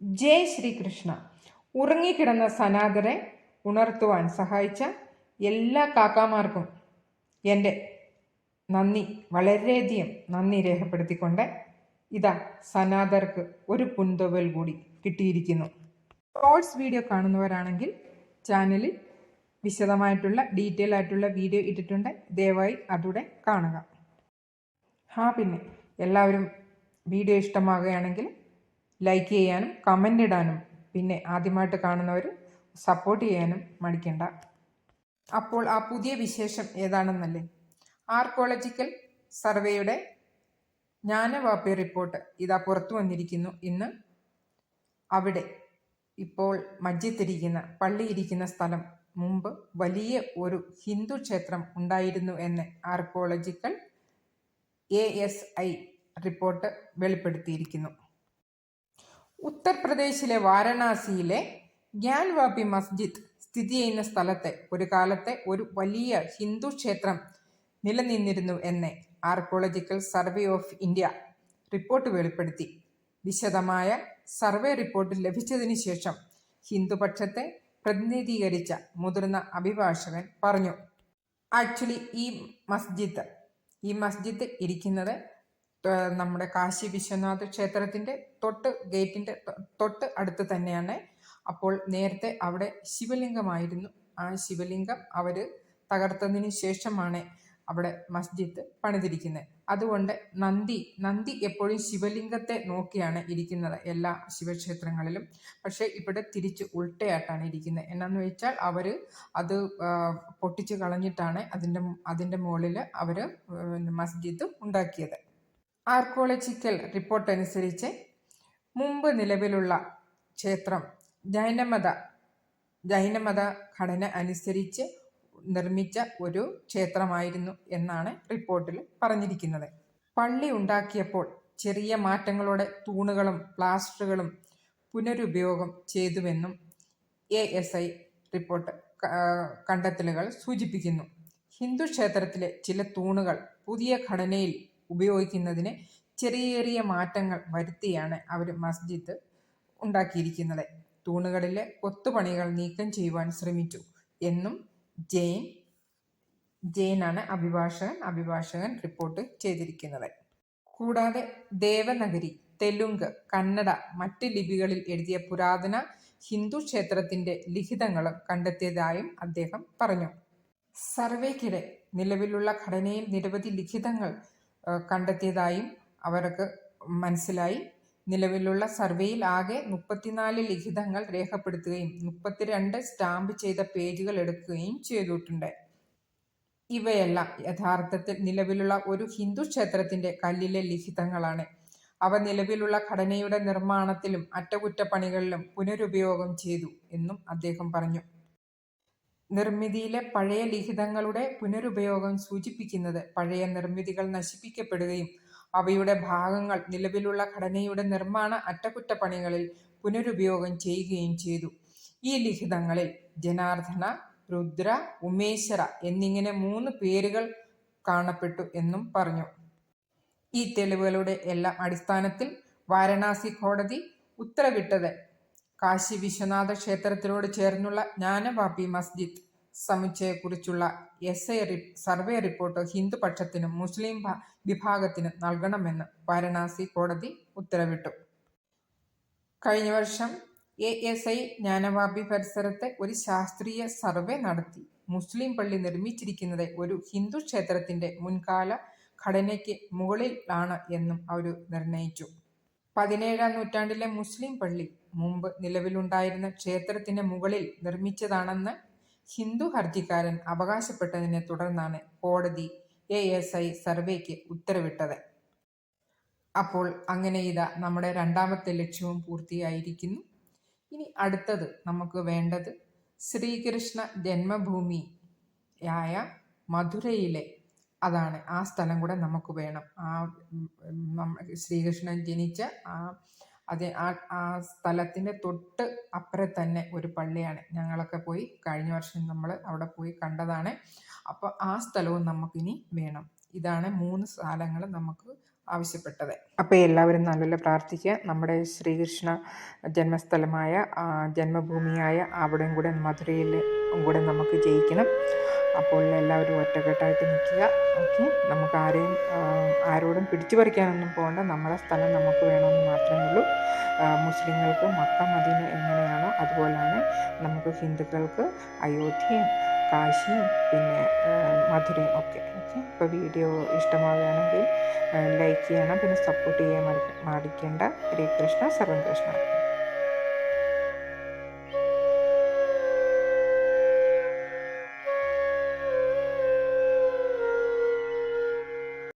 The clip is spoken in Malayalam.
ജയ് ശ്രീകൃഷ്ണ. ഉറങ്ങിക്കിടന്ന സനാതരെ ഉണർത്തുവാൻ സഹായിച്ച എല്ലാ കാക്കാമാർക്കും എന്റെ നന്ദി വളരെയധികം നന്ദി രേഖപ്പെടുത്തിക്കൊണ്ട് ഇതാ സനാതർക്ക് ഒരു പുൻതുവൽ കൂടി കിട്ടിയിരിക്കുന്നു. ഷോർട്സ് വീഡിയോ കാണുന്നവരാണെങ്കിൽ ചാനലിൽ വിശദമായിട്ടുള്ള ഡീറ്റെയിൽ ആയിട്ടുള്ള വീഡിയോ ഇട്ടിട്ടുണ്ട്. ദയവായി അതുകൂടെ കാണുക. ആ പിന്നെ. എല്ലാവരും വീഡിയോ ഇഷ്ടമാകുകയാണെങ്കിൽ ലൈക്ക് ചെയ്യാനും കമന്റ് ഇടാനും പിന്നെ ആദ്യമായിട്ട് കാണുന്നവർ സപ്പോർട്ട് ചെയ്യാനും മടിക്കണ്ട. അപ്പോൾ ആ പുതിയ വിശേഷം ഏതാണെന്നല്ലേ? ആർക്കോളജിക്കൽ സർവേയുടെ ജ്ഞാനവാപ്പി റിപ്പോർട്ട് ഇതാ പുറത്തു വന്നിരിക്കുന്നു. ഇന്ന് അവിടെ ഇപ്പോൾ മജ്ജിത്തിരിക്കുന്ന പള്ളിയിരിക്കുന്ന സ്ഥലം മുമ്പ് വലിയ ഒരു ഹിന്ദു ക്ഷേത്രം ഉണ്ടായിരുന്നു എന്ന് archaeological A S I report വെളിപ്പെടുത്തിയിരിക്കുന്നു. ഉത്തർപ്രദേശിലെ വാരണാസിയിലെ ഗ്യാൻവാപി മസ്ജിദ് സ്ഥിതി ചെയ്യുന്ന സ്ഥലത്തെ ഒരു കാലത്തെ ഒരു വലിയ ഹിന്ദു ക്ഷേത്രം നിലനിന്നിരുന്നു എന്ന് archaeological survey of India report വെളിപ്പെടുത്തി. വിശദമായ സർവേ റിപ്പോർട്ട് ലഭിച്ചതിന് ശേഷം ഹിന്ദുപക്ഷത്തെ പ്രതിനിധീകരിച്ച മുതിർന്ന അഭിഭാഷകൻ പറഞ്ഞു. ആക്ച്വലി ഈ മസ്ജിദ് ഈ മസ്ജിദ് ഇരിക്കുന്നത് നമ്മുടെ കാശി വിശ്വനാഥ് ക്ഷേത്രത്തിന്റെ തൊട്ട് ഗേറ്റിന്റെ തൊട്ട് അടുത്ത് തന്നെയാണ്. അപ്പോൾ നേരത്തെ അവിടെ ശിവലിംഗമായിരുന്നു. ആ ശിവലിംഗം അവർ തകർത്തതിന് ശേഷമാണ് അവിടെ മസ്ജിദ് പണിതിരിക്കുന്നത്. അതുകൊണ്ട് നന്ദി നന്ദി എപ്പോഴും ശിവലിംഗത്തെ നോക്കിയാണ് ഇരിക്കുന്നത് എല്ലാ ശിവക്ഷേത്രങ്ങളിലും. പക്ഷേ ഇവിടെ തിരിച്ച് ഉൾട്ടയായിട്ടാണ് ഇരിക്കുന്നത്. എന്നാന്ന് വെച്ചാൽ അവർ അത് പൊട്ടിച്ച് കളഞ്ഞിട്ടാണ് അതിന്റെ അതിന്റെ മുകളിൽ അവർ മസ്ജിദ് ഉണ്ടാക്കിയത്. ആർക്കോളജിക്കൽ റിപ്പോർട്ട് അനുസരിച്ച് മുമ്പ് നിലവിലുള്ള ക്ഷേത്രം ജൈനമത ജൈനമത ഘടന അനുസരിച്ച് നിർമ്മിച്ച ഒരു ക്ഷേത്രമായിരുന്നു എന്നാണ് റിപ്പോർട്ടിൽ പറഞ്ഞിരിക്കുന്നത്. പള്ളി ഉണ്ടാക്കിയപ്പോൾ ചെറിയ മാറ്റങ്ങളോടെ തൂണുകളും പ്ലാസ്റ്ററുകളും പുനരുപയോഗം ചെയ്തുവെന്നും എ എസ് ഐ റിപ്പോർട്ട് കണ്ടെത്തലുകൾ സൂചിപ്പിക്കുന്നു. ഹിന്ദു ക്ഷേത്രത്തിലെ ചില തൂണുകൾ പുതിയ ഘടനയിൽ ഉപയോഗിക്കുന്നതിന് ചെറിയ ചെറിയ മാറ്റങ്ങൾ വരുത്തിയാണ് അവർ മസ്ജിദ് ഉണ്ടാക്കിയിരിക്കുന്നത്. തൂണുകളിലെ കൊത്തുപണികൾ നീക്കം ചെയ്യുവാൻ ശ്രമിച്ചു. എന്നും ജെയിൻ ജെയിനാണ് അഭിഭാഷകൻ. അഭിഭാഷകൻ റിപ്പോർട്ട് ചെയ്തിരിക്കുന്നത്. കൂടാതെ ദേവനഗരി തെലുങ്ക് കന്നഡ മറ്റ് ലിപികളിൽ എഴുതിയ പുരാതന ഹിന്ദു ക്ഷേത്രത്തിന്റെ ലിഖിതങ്ങളും കണ്ടെത്തിയതായും അദ്ദേഹം പറഞ്ഞു. സർവേക്കിടെ നിലവിലുള്ള ഘടനയിൽ നിരവധി ലിഖിതങ്ങൾ കണ്ടെത്തിയതായും അവർക്ക് മനസ്സിലായി. നിലവിലുള്ള സർവേയിൽ ആകെ മുപ്പത്തിനാല് ലിഖിതങ്ങൾ രേഖപ്പെടുത്തുകയും മുപ്പത്തിരണ്ട് സ്റ്റാമ്പ് ചെയ്ത പേജുകൾ എടുക്കുകയും ചെയ്തിട്ടുണ്ട്. ഇവയെല്ലാം യഥാർത്ഥത്തിൽ നിലവിലുള്ള ഒരു ഹിന്ദു ക്ഷേത്രത്തിന്റെ കല്ലിലെ ലിഖിതങ്ങളാണ്. അവ നിലവിലുള്ള ഘടനയുടെ നിർമ്മാണത്തിലും അറ്റകുറ്റപ്പണികളിലും പുനരുപയോഗം ചെയ്തു എന്നും അദ്ദേഹം പറഞ്ഞു. നിർമ്മിതിയിലെ പഴയ ലിഖിതങ്ങളുടെ പുനരുപയോഗം സൂചിപ്പിക്കുന്നത് പഴയ നിർമ്മിതികൾ നശിപ്പിക്കപ്പെടുകയും അവയുടെ ഭാഗങ്ങൾ നിലവിലുള്ള ഘടനയുടെ നിർമ്മാണ അറ്റകുറ്റപ്പണികളിൽ പുനരുപയോഗം ചെയ്യുകയും ചെയ്തു. ഈ ലിഖിതങ്ങളിൽ ജനാർദ്ദന രുദ്ര ഉമേശ്വര എന്നിങ്ങനെ മൂന്ന് പേരുകൾ കാണപ്പെട്ടു എന്നും പറഞ്ഞു. ഈ തെളിവുകളുടെ എല്ലാം അടിസ്ഥാനത്തിൽ വാരണാസി കോടതി ഉത്തരവിട്ടത് കാശി വിശ്വനാഥ ക്ഷേത്രത്തിനോട് ചേർന്നുള്ള ജ്ഞാനവാപി മസ്ജിദ് സമുച്ചയെക്കുറിച്ചുള്ള എസ് ഐ സർവേ റിപ്പോർട്ട് ഹിന്ദുപക്ഷത്തിനും മുസ്ലിം വിഭാഗത്തിനും നൽകണമെന്ന് വാരണാസി കോടതി ഉത്തരവിട്ടു. കഴിഞ്ഞ വർഷം എ എസ് ഐ ജ്ഞാനവാപി പരിസരത്തെ ഒരു ശാസ്ത്രീയ സർവേ നടത്തി. മുസ്ലിം പള്ളി നിർമ്മിച്ചിരിക്കുന്നത് ഒരു ഹിന്ദു ക്ഷേത്രത്തിന്റെ മുൻകാല ഘടനയ്ക്ക് മുകളിലാണ് എന്നും അവർ നിർണയിച്ചു പതിനേഴാം നൂറ്റാണ്ടിലെ മുസ്ലിം പള്ളി മുമ്പ് നിലവിലുണ്ടായിരുന്ന ക്ഷേത്രത്തിന് മുകളിൽ നിർമ്മിച്ചതാണെന്ന് ഹിന്ദു ഹർജിക്കാരൻ അവകാശപ്പെട്ടതിനെ തുടർന്നാണ് കോടതി എ എസ് ഐ സർവേക്ക് ഉത്തരവിട്ടത്. അപ്പോൾ അങ്ങനെ ഇതാ നമ്മുടെ രണ്ടാമത്തെ ലക്ഷ്യവും പൂർത്തിയായിരിക്കുന്നു. ഇനി അടുത്തത് നമുക്ക് വേണ്ടത് ശ്രീകൃഷ്ണ ജന്മഭൂമി ആയ മധുരയിലെ അതാണ്. ആ സ്ഥലം കൂടെ നമുക്ക് വേണം. ആ ശ്രീകൃഷ്ണൻ ജനിച്ച ആ അത് ആ ആ സ്ഥലത്തിന്റെ തൊട്ട് അപ്പുറം തന്നെ ഒരു പള്ളിയാണ്. ഞങ്ങളൊക്കെ പോയി കഴിഞ്ഞ വർഷം നമ്മൾ അവിടെ പോയി കണ്ടതാണ്. അപ്പോൾ ആ സ്ഥലവും നമുക്കിനി വേണം. ഇതാണ് മൂന്ന് സ്ഥലങ്ങൾ നമുക്ക് ആവശ്യപ്പെട്ടത്. അപ്പോൾ എല്ലാവരും നല്ലപോലെ പ്രാർത്ഥിക്കുക. നമ്മുടെ ശ്രീകൃഷ്ണ ജന്മസ്ഥലമായ ജന്മഭൂമിയായ അവിടെയും കൂടെ മധുരയിൽ കൂടെ നമുക്ക് ജയിക്കണം. അപ്പോൾ എല്ലാവരും ഒറ്റക്കെട്ടായിട്ട് നിൽക്കുക. ഓക്കെ. നമുക്ക് ആരെയും ആരോടും പിടിച്ചു പറിക്കാനൊന്നും പോകണ്ട. നമ്മുടെ സ്ഥലം നമുക്ക് വേണമെന്ന് മാത്രമേ ഉള്ളൂ. മുസ്ലിങ്ങൾക്ക് മക്ക മദീന എങ്ങനെയാണോ അതുപോലെയാണ് നമുക്ക് ഹിന്ദുക്കൾക്ക് അയോധ്യയും കാശിയും പിന്നെ മധുരയും ഒക്കെ. ഓക്കെ. ഇപ്പോൾ വീഡിയോ ഇഷ്ടമാവുകയാണെങ്കിൽ ലൈക്ക് ചെയ്യണം. പിന്നെ സപ്പോർട്ട് ചെയ്യാൻ മടി- മടിക്കേണ്ട. ഹരേ കൃഷ്ണ. സർവം കൃഷ്ണ.